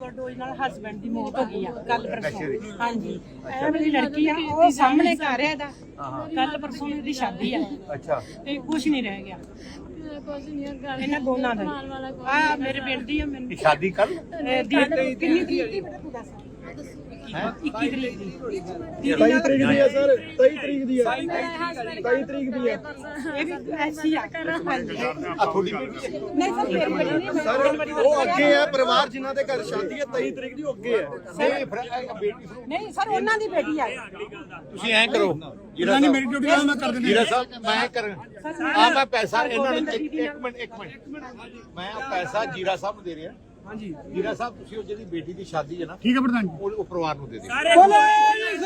overdose ਨਾਲ husband ਦੀ ਮੌਤ ਹੋ ਗਈ ਆ ਕੱਲ ਪਰਸੋਂ। ਹਾਂਜੀ। ਇਹ ਲੜਕੀ ਆ ਉਹ ਸਾਹਮਣੇ ਘਰ ਹੈ ਇਹਦਾ ਕੱਲ ਪਰਸੋਂ ਦੀ ਸ਼ਾਦੀ ਆ। ਅੱਛਾ। ਤੇ ਕੁਝ ਨਹੀਂ ਰਹਿ ਗਿਆ। ਇਹਨਾਂ ਦੋਨਾਂ ਦਾ ਆ ਮੇਰੇ ਪਿੰਡ ਦੀ ਆ ਮੈਨੂੰ ਸ਼ਾਦੀ ਦੀ ਕਿੰਨੀ ਤਰੀਕ ਦੀ ਬੇਟਾ ਤੂੰ ਦੱਸ 21 ਤਰੀਕ ਦੀ। 23 ਤਰੀਕ ਦੀ ਹੈ ਸਰ। 23 ਤਰੀਕ ਦੀ ਹੈ। 23 ਤਰੀਕ ਦੀ। ਹੈ। ਇਹ ਵੀ ਐਸੀ ਆ। ਆ ਥੋੜੀ। ਨਹੀਂ ਸਰ ਮੇਰੀ ਬੜੀ ਨਹੀਂ ਸਰ ਉਹ ਅੱਗੇ ਹੈ ਪਰਿਵਾਰ ਜਿਨ੍ਹਾਂ ਦੇ ਘਰ ਸ਼ਾਦੀ ਹੈ 23 ਤਰੀਕ ਦੀ ਉਹ ਅੱਗੇ ਹੈ। ਨਹੀਂ ਫਿਰ ਇਹ ਬੇਟੀ ਨੂੰ ਨਹੀਂ ਸਰ ਉਹਨਾਂ ਦੀ ਬੇਟੀ ਆ ਤੁਸੀਂ ਐਂ ਕਰੋ। ਜੀਰਾ ਨਹੀਂ ਮੇਰੀ ਡਿਊਟੀ ਮੈਂ ਕਰ ਦਿੰਦਾ। ਜੀਰਾ ਸਾਹਿਬ ਮੈਂ ਕਰ। ਆ ਮੈਂ ਪੈਸਾ ਇਹਨਾਂ ਨੂੰ ਇੱਕ ਮਿੰਟ ਇੱਕ ਮਿੰਟ। ਮੈਂ ਪੈਸਾ ਜੀਰਾ ਸਾਹਿਬ ਨੂੰ ਦੇ ਰਿਹਾ। ਹਾਂਜੀ। ਜੀਰਾ ਸਾਹਿਬ ਤੁਸੀਂ ਉਹ ਜਿਹੜੀ ਬੇਟੀ ਦੀ ਸ਼ਾਦੀ ਹੈ ਨਾ ਠੀਕ ਹੈ ਪ੍ਰਧਾਨ ਉਹ ਉਹ ਪਰਿਵਾਰ ਨੂੰ ਦੇ ਦਿਓ।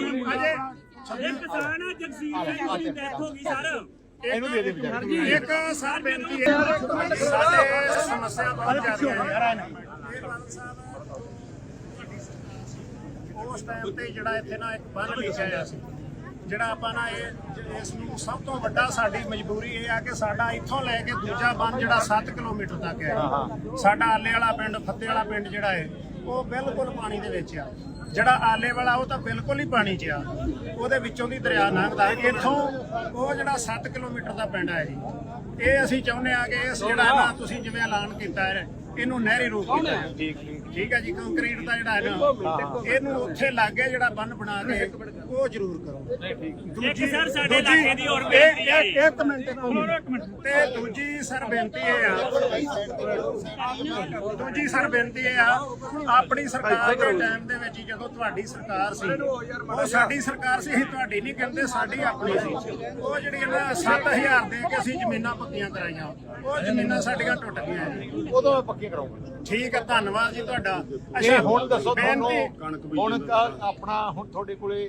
ਇੱਕ ਕਿਸਾਨ ਆ ਜਗਸੀਰ ਸਿੰਘ ਦੀ ਡੈਥ ਹੋ ਗਈ ਸਰ ਇਹਨੂੰ ਦੇ ਦੇ ਵਿਚਾਰੇ ਇੱਕ ਸਰ ਬੇਨਤੀ ਹੈ। ਸਾਡੇ ਸਮੱਸਿਆ ਬਹੁਤ ਜ਼ਿਆਦਾ ਹੈ। ਉਸ ਟਾਈਮ ਤੇ ਜਿਹੜਾ ਇੱਥੇ ਨਾ ਇੱਕ ਬੰਨ ਲਿਖਿਆ ਸੀ ਜਿਹੜਾ ਆਪਾਂ ਨਾ ਇਹ ਇਸ ਨੂੰ ਸਭ ਤੋਂ ਵੱਡਾ ਸਾਡੀ ਮਜਬੂਰੀ ਇਹ ਆ ਕਿ ਸਾਡਾ ਇੱਥੋਂ ਲੈ ਕੇ ਦੂਜਾ ਬੰਨ ਜਿਹੜਾ 7 ਕਿਲੋਮੀਟਰ ਤੱਕ ਹੈ। ਸਾਡਾ ਆਲੇ ਵਾਲਾ ਪਿੰਡ ਫੱਤੇ ਵਾਲਾ ਪਿੰਡ ਜਿਹੜਾ ਹੈ ਉਹ ਬਿਲਕੁਲ ਪਾਣੀ ਦੇ ਵਿੱਚ ਆ। ਜਿਹੜਾ ਆਲੇ ਵਾਲਾ ਉਹ ਤਾਂ ਬਿਲਕੁਲ ਹੀ ਪਾਣੀ 'ਚ ਆ। ਉਹਦੇ ਵਿੱਚੋਂ ਦੀ ਦਰਿਆ ਲੰਘਦਾ ਇੱਥੋਂ ਉਹ ਜਿਹੜਾ 7 ਕਿਲੋਮੀਟਰ ਦਾ ਪਿੰਡ ਹੈ ਜੀ ਇਹ ਅਸੀਂ ਚਾਹੁੰਦੇ ਆ ਕਿ ਇਸ ਜਿਹੜਾ ਨਾ ਤੁਸੀਂ ਜਿਵੇਂ ਐਲਾਨ ਕੀਤਾ ਹੈ ਇਹਨੂੰ ਨਹਿਰੀ ਰੂਪ ਕੀਤਾ ਹੈ। ਠੀਕ ਹੈ ਜੀ ਕੰਕਰੀਟ ਦਾ ਜਿਹੜਾ ਹੈ ਨਾ ਇਹਨੂੰ ਉੱਥੇ ਲਾਗੇ ਜਿਹੜਾ ਬੰਨ ਬਣਾ ਕੇ ਉਹ ਜ਼ਰੂਰ ਕਰੋ ਇੱਕ ਸਰ ਸਾਡੇ ਇਲਾਕੇ ਦੀ ਹੋਰ ਬੇਨਤੀ ਹੈ ਇਹ- ਇੱਕ ਮਿੰਟ ਇੱਕ ਮਿੰਟ। ਤੇ ਦੂਜੀ ਸਰ ਬੇਨਤੀ ਇਹ ਆ ਦੂਜੀ ਸਰ ਬੇਨਤੀ ਇਹ ਆ ਆਪਣੀ ਸਰਕਾਰ ਦੇ ਟਾਈਮ ਦੇ ਵਿੱਚ ਜਦੋਂ ਤੁਹਾਡੀ ਸਰਕਾਰ ਸੀ ਉਹ ਸਾਡੀ ਸਰਕਾਰ ਸੀ ਅਸੀਂ ਤੁਹਾਡੀ ਨਹੀਂ ਕਹਿੰਦੇ ਸਾਡੀ ਆਪਣੀ ਸੀ। ਉਹ ਜਿਹੜੀ ਇਹਨਾਂ 7000 ਦੇ ਕੇ ਅਸੀਂ ਜ਼ਮੀਨਾਂ ਪੱਕੀਆਂ ਕਰਾਈਆਂ ਉਹ ਜ਼ਮੀਨਾਂ ਸਾਡੀਆਂ ਟੁੱਟ ਗਈਆਂ ਜੀ। ਉਦੋਂ ਮੈਂ ਪੱਕੀ ਕਰਾਉਂਗਾ। ਠੀਕ ਹੈ ਧੰਨਵਾਦ ਜੀ ਤੁਹਾਡਾ। ਇਹ ਹੁਣ ਦੱਸੋ ਤੁਹਾਨੂੰ ਹੁਣ ਤਾਂ ਆਪਣਾ ਹੁਣ ਤੁਹਾਡੇ ਕੋਲੇ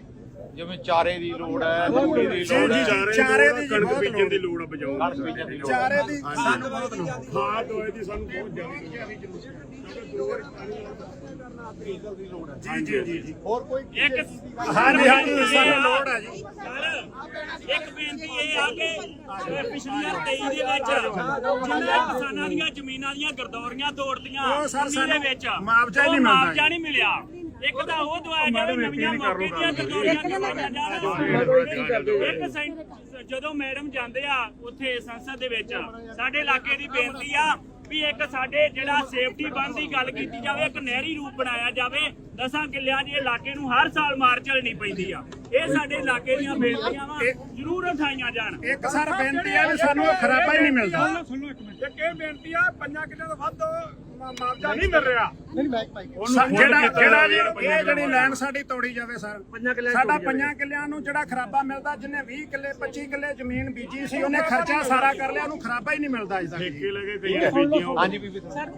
ਜਿਵੇਂ ਚਾਰੇ ਦੀ ਲੋੜ ਹੈ ਰੋਟੀ ਦੀ ਲੋੜ ਹੈ। ਚਾਰੇ ਦੀ ਬਹੁਤ ਲੋੜ ਦੀ ਲੋੜ ਆ ਬਜਾਓ ਕਣਕ ਬੀਜਣ ਦੀ ਲੋੜ ਹੈ। ਚਾਰੇ ਦੀ ਸਾਨੂੰ ਬਹੁਤ ਲੋੜ ਖਾਦ ਦੋਏ ਦੀ ਸਾਨੂੰ ਬਹੁਤ ਜ਼ਿਆਦਾ ਜੀ ਜੀ ਜੀ ਜੀ ਹੋਰ ਕੋਈ ਇੱਕ ਹਾਂਜੀ ਹਾਂਜੀ ਸਾਨੂੰ ਲੋੜ ਆ ਜੀ। ਸਰ ਇੱਕ ਬੇਨਤੀ ਇਹ ਆ ਕਿ ਅਹ ਪਿਛਲੀਆਂ 23 ਦੇ ਵਿੱਚ ਜਿਨ੍ਹਾਂ ਕਿਸਾਨਾਂ ਦੀਆਂ ਜ਼ਮੀਨਾਂ ਦੀਆਂ ਗਰਦੌਰੀਆਂ ਤੋੜਦੀਆਂ ਉਹ ਸਰ 19 ਸਾਨੂੰ ਦੇ ਵਿੱਚ ਮੁਆਵਜ਼ਾ ਨਹੀਂ ਮਿਲਦਾ ਮੁਆਵਜ਼ਾ ਨਹੀਂ ਮਿਲਿਆ। ਇੱਕ ਤਾਂ ਉਹ ਦਵਾਇਆ ਜਾਵੇ ਨਵੀਆਂ ਮੌਕੇ ਦੀਆਂ ਗਰਦੌਰੀਆਂ ਕਰਵਾਈਆਂ ਜਾਣ ਇੱਕ ਸੈਂ- ਜਦੋਂ ਮੈਡਮ ਜਾਂਦੇ ਆ ਉੱਥੇ ਸੰਸਦ ਦੇ ਵਿੱਚ ਸਾਡੇ ਇਲਾਕੇ ਦੀ ਬੇਨਤੀ ਆ ਵੀ ਇੱਕ ਸਾਡੇ ਜਿਹੜਾ ਸੇਫਟੀ ਬੰਦ ਦੀ ਗੱਲ ਕੀਤੀ ਜਾਵੇ ਇੱਕ ਨਹਿਰੀ ਰੂਪ ਬਣਾਇਆ ਜਾਵੇ ਦਸਾਂ ਕਿੱਲਿਆਂ ਦੇ ਇਲਾਕੇ ਨੂੰ ਹਰ ਸਾਲ ਮਾਰ ਝੱਲਣੀ ਪੈਂਦੀ ਆ। ਇਹ ਸਾਡੇ ਇਲਾਕੇ ਦੀਆਂ ਬੇਨਤੀਆਂ ਵਾ ਜ਼ਰੂਰ ਉਠਾਈਆਂ ਜਾਣ। ਇੱਕ ਸਰ ਬੇਨਤੀ ਹੈ ਵੀ ਸਾਨੂੰ ਉਹ ਖਰਾਬਾ ਹੀ ਨਹੀਂ ਮਿਲਦਾ। ਇੱਕ ਇਹ ਬੇਨਤੀ ਆ ਪੰਜਾਂ ਕਿੱਲਿਆਂ ਤੋਂ ਵੱਧ ਮੁਆਵਜ਼ਾ ਨਹੀਂ ਮਿਲ ਰਿਹਾ। ਸਾ- ਜਿਹੜਾ ਜਿਹੜਾ ਜੀ ਇਹ ਜਿਹੜੀ ਲੈਣ ਸਾਡੀ ਤੋੜੀ ਜਾਵੇ ਸਰ ਸਾਡਾ ਪੰਜਾਂ ਕਿੱਲਿਆਂ ਨੂੰ ਜਿਹੜਾ ਖਰਾਬਾ ਮਿਲਦਾ ਜਿਹਨੇ 20 ਕਿੱਲੇ 25 ਕਿੱਲੇ ਜ਼ਮੀਨ ਬੀਜੀ ਸੀ ਉਹਨੇ ਖਰਚਾ ਸਾਰਾ ਕਰ ਲਿਆ ਉਹਨੂੰ ਖਰਾਬਾ ਹੀ ਨਹੀਂ ਮਿਲਦਾ ਅਜੇ ਤੱਕ। ਠੇਕੇ ਲੈ ਕੇ ਕਈ ਬੀਜੀਆਂ ਹਾਂਜੀ ਬੀਬੀ ਸਰ